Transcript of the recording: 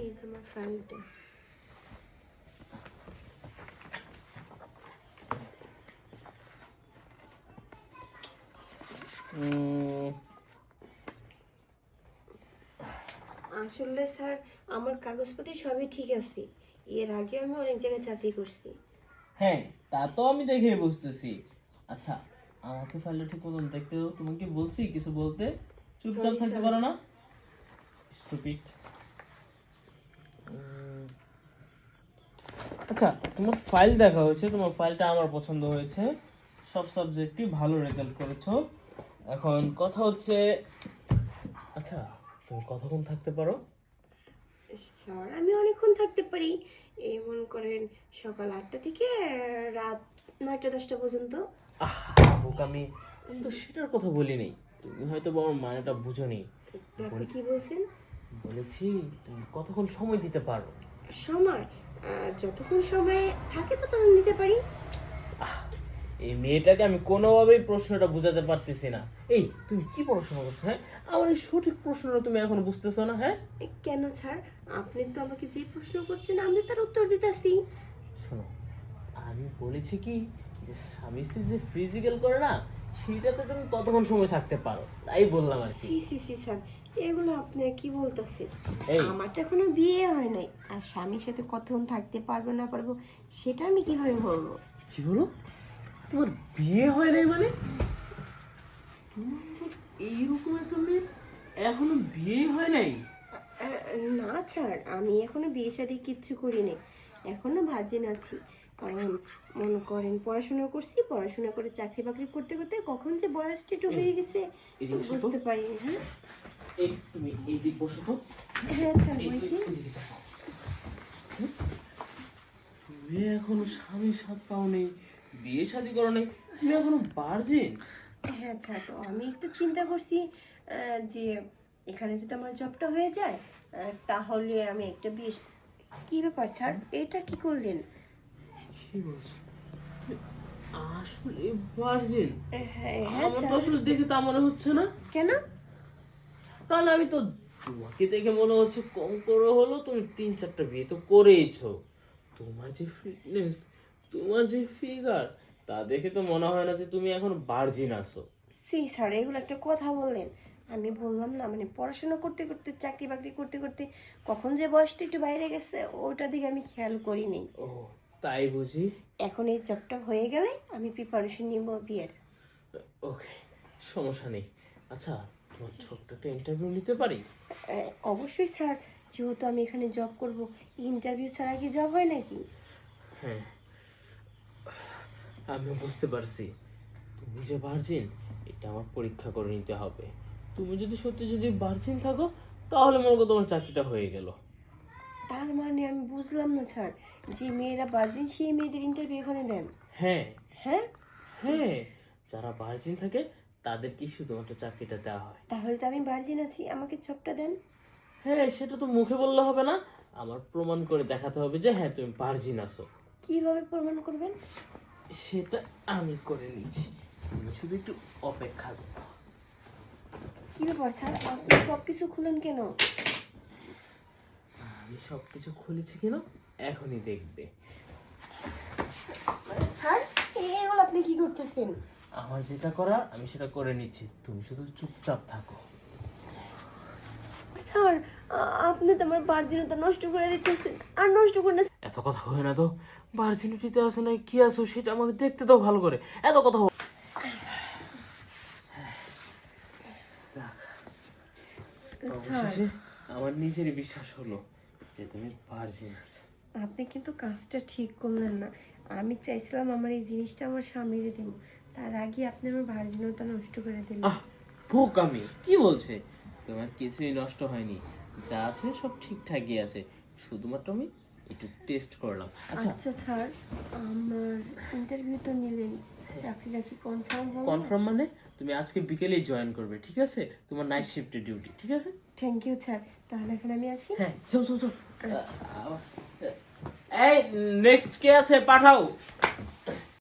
এই যে আমার ফাইলটা আসলে স্যার আমার কাগজপত্র সবই ঠিক আছে। এর আগে আমি অনেক জায়গায় চাকরি করছি। হ্যাঁ তা তো আমি দেখে বুঝতেছি। আচ্ছা আমাকে ফাইলটা ঠিক মতন দেখতে দাও। তোমাকে বলছি কিছু বলতে। চুপচাপ থাকতে. পারো না? স্টুপিড আচ্ছা তোমার ফাইল দেখা হয়েছে তোমার ফাইলটা আমার পছন্দ হয়েছে। সব সাবজেক্টই ভালো রেজাল্ট করেছ। এখন কথা হচ্ছে আচ্ছা তুমি কতক্ষণ থাকতে পারো? স্যার আমি অনেকক্ষণ থাকতে পারি। এই মনে করেন সকাল আটটা থেকে রাত নয়টা দশটা পর্যন্ত। আহ আমি তো সেটার কথা বলিনি তুমি হয়তো বা আমার মানেটা বুঝোনি। আপনি কি বলছেন? বলেছি তুমি কতক্ষণ সময় দিতে পারো? সময়? যতক্ষণ সময় থাকে তো তখন নিতে পারি। এই মেয়েটাকে আমি কোনোভাবেই প্রশ্নটা বুঝাতে পারতেছি না। এই তুমি কি পড়াশোনা করছ হ্যাঁ? আমার এই সঠিক প্রশ্নটা তুমি এখন বুঝতেছো না হ্যাঁ? কেন স্যার? আপনি তো আমাকে যে প্রশ্ন করছেন আমি তার উত্তর দিতেছি। শোনো আমি বলেছি কি যে স্বামী স্ত্রী যে ফিজিক্যাল করে না সেটাতে তুমি কতক্ষণ সময় থাকতে পারো? তাই বললাম আর কি। সি সি স্যার এগুলো আপনি কি বলতেছেন? এই। আমার তো এখনও বিয়ে হয় নাই। আর স্বামীর সাথে কতক্ষণ থাকতে পারব না পারব সেটা আমি কীভাবে বলব? কি বলো? তোমার বিয়ে হয় নাই মানে? এইরকম একটা মেয়ে এখনও বিয়ে হয় নাই? না স্যার আমি এখনও বিয়ে শাদি কিচ্ছু করি নাই এখনও ভার্জিন আছি। কারণ মনে করেন পড়াশোনা করছি পড়াশোনা করে চাকরি বাকরি করতে করতে কখন যে বয়সটা হয়ে গেছে। বুঝতে পারি হ্যাঁ? এই তুমি এই দিক বসো তো। হ্যাঁ। হুম? তুমি এখনও স্বামী সাত পাও নেই বিয়ে শাদী করো নাই তুমি এখনও বার্জিন হ্যাঁ স্যার তো আমি একটু চিন্তা করছি যে এখানে যদি আমার জবটা হয়ে যায় তাহলে আমি একটা বিয়ে কি ব্যাপার ছাড় এটা কি করলেন? কি বলছো? তুমি আসলে বার্জিন হ্যাঁ হ্যাঁ আমার তো আসলে দেখে তা মনে হচ্ছে না। কেন? কারণ আমি তো তোমাকে দেখে মনে হচ্ছে কম করে হলো তুমি তিন চারটা বিয়ে তো করেইছো। তোমার যে ফিটনেস তোমার যে ফিগার তা দেখে তো মনে হয় না যে তুমি এখন বার্জিন আছো। সি স্যার এগুলো একটা কথা বললেন। আমি বললাম না মানে পড়াশোনা করতে করতে চাকরি বাকরি করতে করতে কখন যে বয়সটা একটু বাইরে গেছে ওটা দিকে আমি খেয়াল করিনি। ও তাই বুঝি। এখন এই জবটা হয়ে গেলে আমি প্রিপারেশন নিব বিয়ের ওকে সমস্যা নেই। আচ্ছা তোমার ছোট্ট একটা ইন্টারভিউ নিতে পারি? অবশ্যই স্যার যেহেতু আমি এখানে জব করব। ইন্টারভিউ ছাড়া কি জব হয় নাকি? হ্যাঁ আমিও বুঝতে পারছি। তুমি যে ভার্জিন এটা আমার পরীক্ষা করে নিতে হবে। তুমি যদি সত্যি যদি ভার্জিন থাকো তাহলে মনে করো তোমার চাকরিটা হয়ে গেল। তার মানে আমি বুঝলাম না স্যার যে মেয়েরা বার্জিন সেই মেয়েদের ইন্টারভিউ এখানে দেন। হ্যাঁ। হ্যাঁ? হ্যাঁ। যারা বার্জিন থাকে তাদেরকে শুধুমাত্র চাকরিটা দেওয়া হয়? তাহলে তো আমি বার্জিন আছি আমাকে জবটা দেন। হ্যাঁ সেটা তো মুখে বললে হবে না। আমার প্রমাণ করে দেখাতে হবে যে হ্যাঁ তুমি ভার্জিন আছো। কীভাবে প্রমাণ করবেন? সেটা আমি করে নিচ্ছি। তুমি শুধু একটু অপেক্ষা করো। কি ব্যাপার স্যার? আপনি সব কিছু খুলেন কেন? আমি সব কিছু খুলেছি কেন? এখনই দেখবে। স্যার এগুলো আপনি কি করতেছেন? আমার যেটা করার আমি সেটা করে নিচ্ছি। তুমি শুধু চুপচাপ থাকো। স্যার আপনি তো আমার বার্জিনতা নষ্ট করে দিতেছেন। আর নষ্ট করে এত কথা হয় না তো। ভার্জিনিটিতে আছো না কি আছো সেটা আমাকে দেখতে দাও ভালো করে। এত কথা আমার নিজেরই বিশ্বাস হলো। যে তুমি ভার্জিন আছো আপনি কিন্তু কাজটা ঠিক করলেন না। আমি চাইছিলাম আমার এই জিনিসটা আমার স্বামীরে দিব। তার আগে আপনি আমার ভার্জিনতা নষ্ট করে দিলেন। ভোক আমি। কি বলছে? তোমার কিছুই নষ্ট হয়নি। যা আছে সব ঠিকঠাকই আছে। শুধুমাত্র আমি একটু টেস্ট করলাম। আচ্ছা। আচ্ছা স্যার আমার ইন্টারভিউ তো নিলেন চাকরিটা কি কনফার্ম কনফার্ম মানে? তুমি আজকে বিকেলেই জয়েন করবে ঠিক আছে? তোমার নাইট শিফটে ডিউটি ঠিক আছে? থ্যাংক ইউ স্যার তাহলে এখন আমি আসি? হ্যাঁ যাও যাও যাও। আচ্ছা। এই নেক্সট কে আছে? পাঠাও।